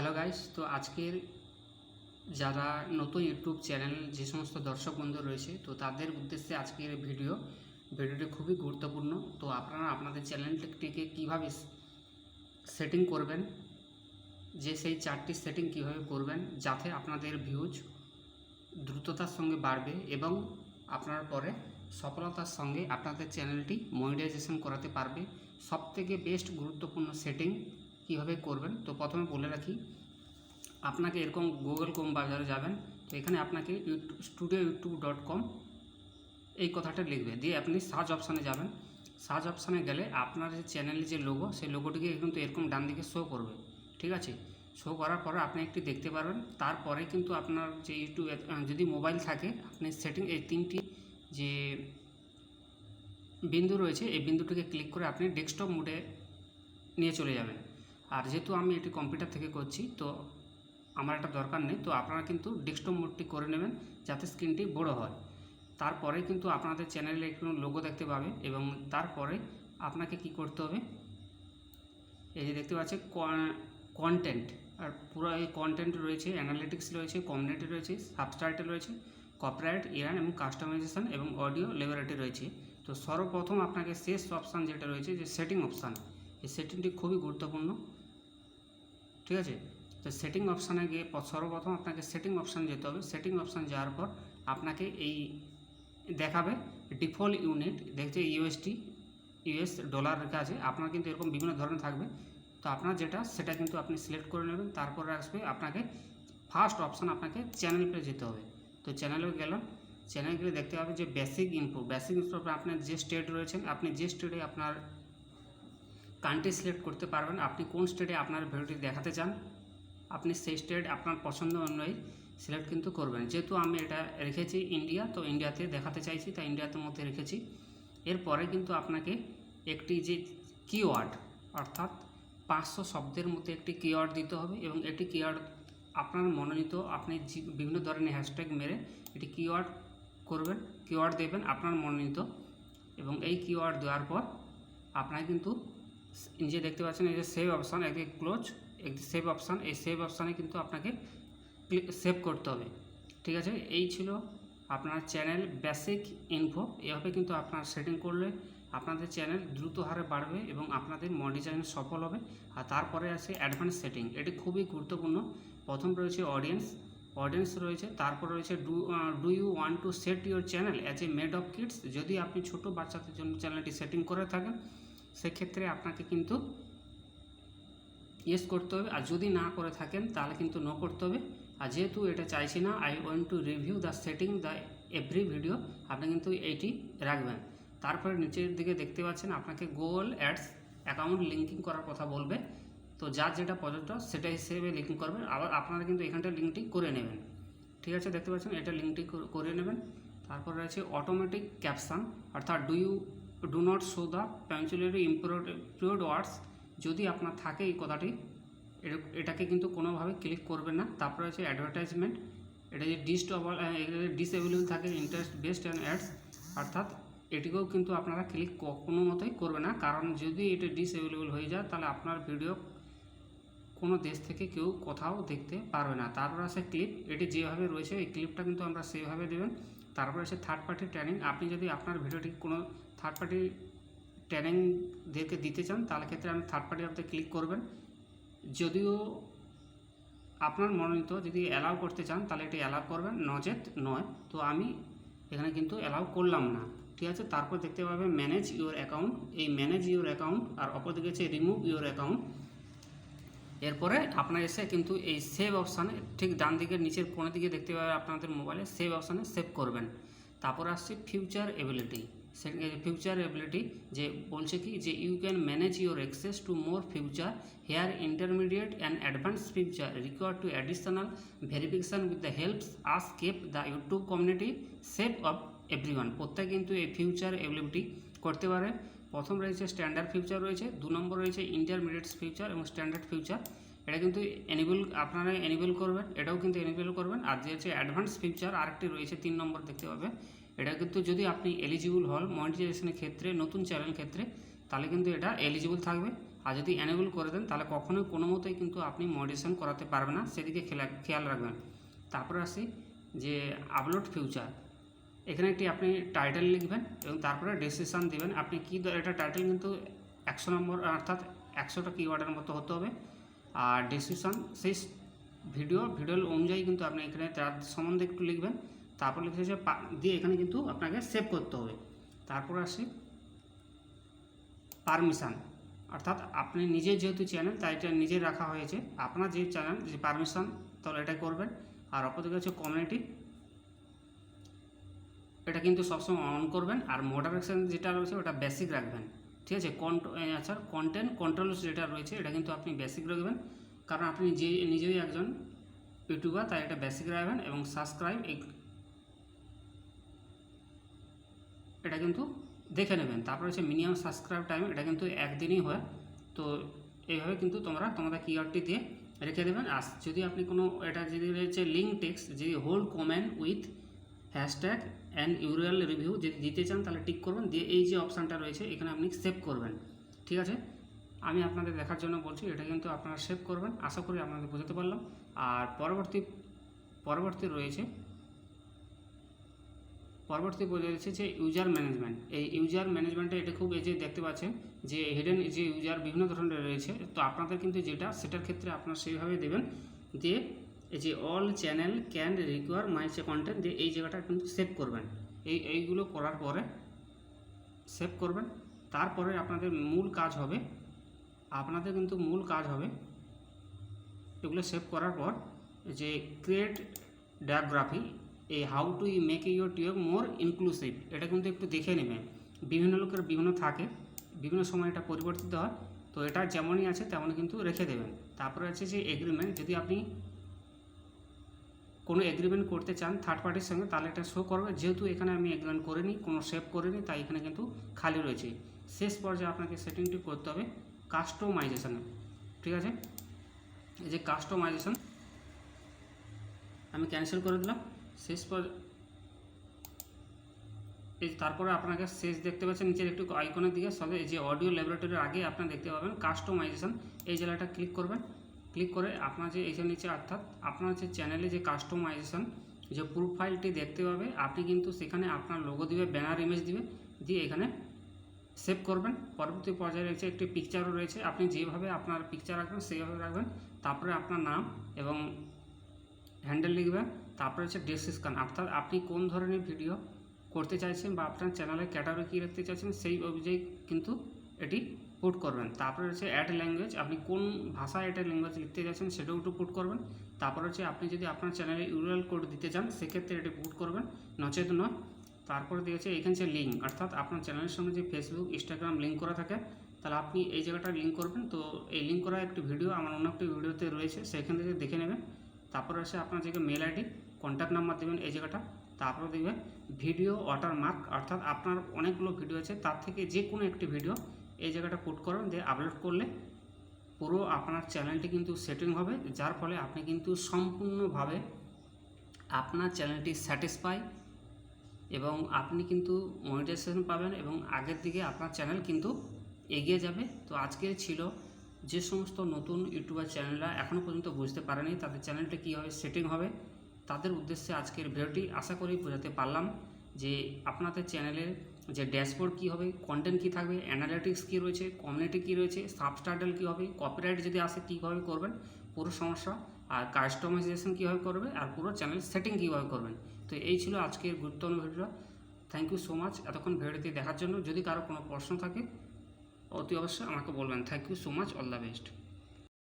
Hello guys তো আজকের যারা নতুন ইউটিউব চ্যানেল, যে সমস্ত দর্শক বন্ধু রয়েছে, তো তাদের উদ্দেশ্যে আজকের ভিডিও। ভিডিওটি খুবই গুরুত্বপূর্ণ। তো আপনারা আপনাদের চ্যানেলটিকে কীভাবে সেটিং করবেন, যে সেই চারটি সেটিং কীভাবে করবেন, যাতে আপনাদের ভিউজ দ্রুততার সঙ্গে বাড়বে এবং আপনার পরে সফলতার সঙ্গে আপনাদের চ্যানেলটি মনিটাইজেশন করাতে পারবে। সবথেকে বেস্ট গুরুত্বপূর্ণ সেটিং কীভাবে করবেন? তো প্রথমে বলে রাখি, আপনাকে এরকম গুগল ক্রোম বাজারে যাবেন, তো এখানে আপনাকে স্টুডিও ইউটিউব ডট কম এই কথাটা লিখবে। দিয়ে আপনি সার্চ অপশানে যাবেন। সার্চ অপশানে গেলে আপনার যে চ্যানেলের যে লোগো সেই লোগোটিকে কিন্তু এরকম ডান দিকে শো করবে। ঠিক আছে? শো করার পরে আপনি একটি দেখতে পারবেন। তারপরে কিন্তু আপনার যে ইউটিউব যদি মোবাইল থাকে, আপনি সেটিং এই তিনটি যে বিন্দু রয়েছে, এই বিন্দুটিকে ক্লিক করে আপনি ডেস্কটপ মোডে নিয়ে চলে যাবেন। আর যেহেতু আমি এটি কম্পিউটার থেকে করছি, তো আমার একটা দরকার নেই। তো আপনারা কিন্তু ডেস্কটপ মোডটি করে নেবেন যাতে স্ক্রিনটি বড় হয়। তারপরে কিন্তু আপনাদের চ্যানেলে একটু লোগো দেখতে পাবে এবং তারপরে আপনাকে কি করতে হবে, এই যে দেখতে পাচ্ছে কন্টেন্ট আর পুরো এই কন্টেন্ট রয়েছে অ্যানালিটিক্স রয়েছে কমিউনিটি রয়েছে সাবস্টাইটেল রয়েছে কপিরাইট ইয়ান এবং কাস্টমাইজেশন এবং অডিও লেবারেটি রয়েছে। তো সর্বপ্রথম আপনাকে শেষ অপশান যেটা রয়েছে, যে সেটিং অপশান এই সেটিংটি খুবই গুরুত্বপূর্ণ। ঠিক আছে? তো সেটিং অপশানে গিয়ে সর্বপ্রথম আপনাকে সেটিং অপশান যেতে হবে। সেটিং অপশান যাওয়ার পর আপনাকে এই দেখাবে ডিফল্ট ইউনিট দেখছে ইউএসটি ইউএস ডলার রেখা আছে। আপনার কিন্তু এরকম বিভিন্ন ধরনের থাকবে। তো আপনার যেটা, সেটা কিন্তু আপনি সিলেক্ট করে নেবেন। তারপরে আসবে আপনাকে ফার্স্ট অপশান আপনাকে চ্যানেল পে যেতে হবে। তো চ্যানেলে গেলাম চ্যানেল গেলে দেখতে পাবেন যে বেসিক ইনফো বেসিক ইনফো আপনার যে স্টেট রয়েছেন, আপনি যে স্টেটে আপনার কান্ট্রি সিলেক্ট করতে পারবেন। আপনি কোন স্টেটে আপনার ভিডিওটি দেখাতে চান, আপনি সেই স্টেট আপনার পছন্দ অনুযায়ী সিলেক্ট কিন্তু করবেন। যেহেতু আমি এটা রেখেছি ইন্ডিয়া তো ইন্ডিয়াতে দেখাতে চাইছি, তাই ইন্ডিয়াতে মধ্যে রেখেছি। এরপরে কিন্তু আপনাকে একটি যে কিওয়ার্ড অর্থাৎ পাঁচশো শব্দের মধ্যে একটি কিওয়ার্ড দিতে হবে এবং একটি কিওয়ার্ড আপনার মনোনীত, আপনি বিভিন্ন ধরনের হ্যাশট্যাগ মেরে এটি কিওয়ার্ড করবেন কিওয়ার্ড দেবেন আপনার মনোনীত এবং এই কিওয়ার্ড দেওয়ার পর আপনার কিন্তু নিজে দেখতে পাচ্ছেন, এই যে সেভ অপশান একদিকে ক্লোজ একটি সেভ অপশান এই সেভ অপশানে কিন্তু আপনাকে সেভ করতে হবে। ঠিক আছে? এই ছিল আপনার চ্যানেল বেসিক ইনফো এভাবে কিন্তু আপনার সেটিং করলে আপনাদের চ্যানেল দ্রুত হারে বাড়বে এবং আপনাদের মনিটাইজেশন সফল হবে। আর তারপরে আছে অ্যাডভান্স সেটিং এটি খুবই গুরুত্বপূর্ণ। প্রথম রয়েছে অডিয়েন্স অডিয়েন্স রয়েছে। তারপর রয়েছে do do you want to set your channel as a made of kids যদি আপনি ছোটো বাচ্চাদের জন্য চ্যানেলটি সেটিং করে থাকেন সেক্ষেত্রে আপনাকে কিন্তু ইয়েস করতে হবে। আর যদি না করে থাকেন, তাহলে কিন্তু নো করতে হবে। আর যেহেতু এটা চাইছি না I want to review the setting the every video আপনি কিন্তু এইটি রাখবেন। তারপরে নিচের দিকে দেখতে পাচ্ছেন, আপনাকে গুগল অ্যাডস অ্যাকাউন্ট লিঙ্কিং করার কথা বলবে। তো যার যেটা প্রজেক্ট সেটা হিসেবে লিঙ্কিং করবেন। আবার আপনারা কিন্তু এখানটা লিঙ্কটি করে নেবেন। ঠিক আছে, দেখতে পাচ্ছেন, এটা লিঙ্কটি করে নেবেন। তারপর রয়েছে অটোমেটিক ক্যাপশন অর্থাৎ do you do not show the potentially improper words যদি আপনার থাকে এই কথাটি এটাকে কিন্তু কোনোভাবে ক্লিক করবেন না। তারপরে আছে অ্যাডভার্টাইজমেন্ট এটা যে ডিস্ট ডিসএভেলেবল থাকে ইন্টারেস্ট বেসড অ্যান্ড অ্যাডস অর্থাৎ এটিকেও কিন্তু আপনারা ক্লিক কোনো মতোই করবে না। কারণ যদি এটা ডিসএভেলেবল হয়ে যায়, তাহলে আপনার ভিডিও কোনো দেশ থেকে কেউ কোথাও দেখতে পারবে না। তারপর আছে ক্লিপ এটি যেভাবে রয়েছে, এই ক্লিপটা কিন্তু আমরা সেভাবে দেবেন। তারপর আছে থার্ড পার্টি ট্রেনিং আপনি যদি আপনার ভিডিওটি কোনো থার্ড পার্টি ট্রেনিংদেরকে দিতে চান, তাহলে ক্ষেত্রে আপনি থার্ড পার্টি আপনি ক্লিক করবেন। যদিও আপনার মনোনীত যদি অ্যালাউ করতে চান, তাহলে এটি অ্যালাউ করবেন। নজেত নয়। তো আমি এখানে কিন্তু অ্যালাউ করলাম না। ঠিক আছে? তারপর দেখতে পাবেন ম্যানেজ ইউর অ্যাকাউন্ট এই ম্যানেজ ইউর অ্যাকাউন্ট আর অপরদিকে হচ্ছে রিমুভ ইউর অ্যাকাউন্ট এরপরে আপনার এসে কিন্তু এই সেভ অপশানে ঠিক ডান দিকের নিচের কোণের দিকে দেখতে পাবেন আপনাদের মোবাইলে সেভ অপশানে সেভ করবেন। তারপর আসছে ফিউচার এবিলিটি ফিউচার এবিলিটি যে বলছে কি যে you can manage your access to more future here intermediate and advance future require to additional verification with the helps us keep the YouTube community safe of everyone প্রত্যেক কিন্তু এই future ability করতে পারে। প্রথম রয়েছে স্ট্যান্ডার্ড ফিউচার রয়েছে, দু নম্বর রয়েছে ইন্টারমিডিয়েট ফিউচার এবং স্ট্যান্ডার্ড ফিউচার এটা কিন্তু এনেবল আপনারা এনেবল করবেন, এটাও কিন্তু এনেবল করবেন। আর যে হচ্ছে অ্যাডভান্স ফিউচার আরেকটি রয়েছে তিন নম্বর দেখতে পাবে। এটা কিন্তু যদি আপনি এলিজিবল হন মনিটাইজেশনের ক্ষেত্রে, নতুন চ্যানেল ক্ষেত্রে, তাহলে কিন্তু এটা এলিজিবল থাকবে। আর যদি এনেবল করে দেন, তাহলে কখনোই কোনো মতেই কিন্তু আপনি মডিটেশন করাতে পারবেন না। সেদিকে খেয়াল রাখবেন। তারপরে আসি যে আপলোড ফিউচার এখানে একটি আপনি টাইটেল লিখবেন এবং তারপরে ডিসিশন দিবেন। আপনি কী এটা টাইটেল কিন্তু একশো নম্বর, অর্থাৎ একশোটা কিওয়ার্ডের মতো হতে হবে। আর ডিসিশন সেই ভিডিও ভিডিও অনুযায়ী কিন্তু আপনি এখানে তার সম্বন্ধে একটু লিখবেন। তারপর লিখে পা- দিয়ে এখানে কিন্তু আপনাকে সেভ করতে হবে। তারপর আসি পারমিশন অর্থাৎ আপনি নিজে যেহেতু চ্যানেল তাই এটা নিজে রাখা হয়েছে। আপনার যে চ্যানেল যে পারমিশন তাহলে এটা করবেন। আর অপরদিকে হচ্ছে কমিউনিটি এটা কিন্তু সবসময় অন করবেন আর মডারেশন যেটা রয়েছে ওটা বেসিক রাখবেন। ঠিক আছে? কন্ট আচ্ছা কন্টেন্ট কন্ট্রোল যেটা রয়েছে এটা কিন্তু আপনি বেসিক রাখবেন। কারণ আপনি যে, নিজেই একজন ইউটিউবার, তাই এটা বেসিক রাখবেন এবং সাবস্ক্রাইব এটা কিন্তু দেখে নেবেন। তারপর হচ্ছে মিনিমাম সাবস্ক্রাইব টাইম এটা কিন্তু একদিনই হয়। তো এইভাবে কিন্তু তোমরা তোমাদের কিওয়ার্ডটি দিয়ে রেখে দেবেন। আর যদি আপনি কোনো এটা যদি রয়েছে লিঙ্ক টেক্সট যদি hold comment with hashtag and URL review যদি দিতে চান তাহলে টিক করবেন, দিয়ে এই যে অপশানটা রয়েছে, এখানে আপনি সেভ করবেন। ঠিক আছে? আমি আপনাদের দেখার জন্য বলছি, এটা কিন্তু আপনারা সেভ করবেন। আশা করি আপনাদের বোঝাতে পারলাম। আর পরবর্তী পরবর্তী রয়েছে, পরবর্তী বোঝা যাচ্ছে যে ইউজার ম্যানেজমেন্ট এই ইউজার ম্যানেজমেন্টে এটা খুব যে দেখতে পাচ্ছেন যে হিডেন যে ইউজার বিভিন্ন ধরনের রয়েছে, তো আপনাদের কিন্তু যেটা, সেটার ক্ষেত্রে আপনারা সেইভাবে দেবেন। দিয়ে এই যে all channel can require my content দিয়ে এই জায়গাটা কিন্তু সেভ করবেন। এই, এইগুলো করার পরে সেভ করবেন। তারপরে আপনাদের মূল কাজ হবে, আপনাদের কিন্তু মূল কাজ হবে এগুলো সেভ করার পর যে ক্রিয়েট ডায়োগ্রাফি এই how to E make your tube more inclusive এটা কিন্তু একটু দেখে নেবেন বিভিন্ন লোকের বিভিন্ন থাকে, বিভিন্ন সময় এটা পরিবর্তিত হয়। তো এটা যেমনই আছে তেমনই কিন্তু রেখে দেবেন। তারপরে আছে যে এগ্রিমেন্ট যদি আপনি কোনো এগ্রিমেন্ট করতে চান থার্ড পার্টির সঙ্গে, তাহলে এটা শো করবে। যেহেতু এখানে আমি এগ্রিমেন্ট করিনি, কোনো সেভ করিনি, তাই এখানে কিন্তু খালি রয়েছে। শেষ পর্যায়ে আপনাকে সেটিংটি করতে হবে কাস্টমাইজেশন ঠিক আছে? এই যে কাস্টমাইজেশন আমি ক্যান্সেল করে দিলাম। শেষ পর এই তারপরে আপনাকে শেষ দেখতে পাচ্ছেন, নিচের একটু আইকনের দিকে। সবে এই যে অডিও ল্যাবরেটরির আগে আপনারা দেখতে পাবেন কাস্টমাইজেশন এই জেলাটা ক্লিক করবেন। ক্লিক করে আপনার যে এইখানে নিচে অর্থাৎ আপনার যে চ্যানেলে যে কাস্টমাইজেশন যে প্রোফাইলটি দেখতে পাবে, আপনি কিন্তু সেখানে আপনার লোগো দিবে ব্যানার ইমেজ দিবে, দিয়ে এখানে সেভ করবেন। পরবর্তী পর্যায়ে রয়েছে একটি পিকচারও রয়েছে। আপনি যেভাবে আপনার পিকচার রাখবেন সেইভাবে রাখবেন। তারপরে আপনার নাম এবং হ্যান্ডেল লিখবেন। তারপরে হচ্ছে ডেসক্রিপশন অর্থাৎ আপনি কোন ধরনের ভিডিও করতে চাইছেন বা আপনার চ্যানেলে ক্যাটাগরি কী রাখতে চাইছেন, সেই অনুযায়ী কিন্তু এটি পুট করবেন। তারপরে হচ্ছে অ্যাড ল্যাঙ্গুয়েজ আপনি কোন ভাষায় এটা ল্যাঙ্গুয়েজ লিখতে চাইছেন সেটাও একটু পুট করবেন। তারপর হচ্ছে আপনি যদি আপনার চ্যানেলে ইউরিয়াল কোড দিতে চান, সেক্ষেত্রে এটি পুট করবেন, নচেত নয়। তারপরে দিয়েছে এখানে যে লিঙ্ক অর্থাৎ আপনার চ্যানেলের সঙ্গে যে ফেসবুক ইনস্টাগ্রাম লিঙ্ক করা থাকে, তাহলে আপনি এই জায়গাটা লিঙ্ক করবেন। তো এই লিঙ্ক করা একটি ভিডিও আমার অন্য একটি ভিডিওতে রয়েছে, সেখান থেকে দেখে নেবেন। তারপরে হচ্ছে আপনার যে মেল আইডি কন্ট্যাক্ট নাম্বার দেবেন এই জায়গাটা। তারপরে দেখবেন ভিডিও ওয়াটার মার্ক অর্থাৎ আপনার অনেকগুলো ভিডিও আছে, তার থেকে যে কোনো একটি ভিডিও এই জায়গাটা পুট করুন, দিয়ে আপলোড করলে পুরো আপনার চ্যানেলটি কিন্তু সেটিং হবে, যার ফলে আপনি কিন্তু সম্পূর্ণভাবে আপনার চ্যানেলটি স্যাটিসফাই এবং আপনি কিন্তু মনিটাইজেশন পাবেন এবং আগের দিকে আপনার চ্যানেল কিন্তু এগিয়ে যাবে। তো আজকে ছিল যে সমস্ত নতুন ইউটিউবার চ্যানেলরা এখনও পর্যন্ত বুঝতে পারেনি তাদের চ্যানেলটা কীভাবে সেটিং হবে, তাদের উদ্দেশ্যে আজকের ভিডিওটি আশা করি বোঝাতে পারলাম যে আপনাদের চ্যানেলের যে ড্যাশবোর্ড কী হবে কন্টেন্ট কী থাকবে অ্যানালিটিক্স কী রয়েছে কমিউনিটি কী রয়েছে সাবস্টাইটেল কী হবে কপিরাইট যদি আসে কীভাবে করবেন, পুরো সমস্যা, আর কাস্টমাইজেশন কীভাবে করবে, আর পুরো চ্যানেল সেটিং কীভাবে করবেন। তো এই ছিল আজকের গুরুত্বপূর্ণ video thank you so much এতক্ষণ ভিডিওটি দেখার জন্য যদি কারও কোনো প্রশ্ন থাকে, অতি অবশ্যই আমাকে বলবেন। Thank you so much all the best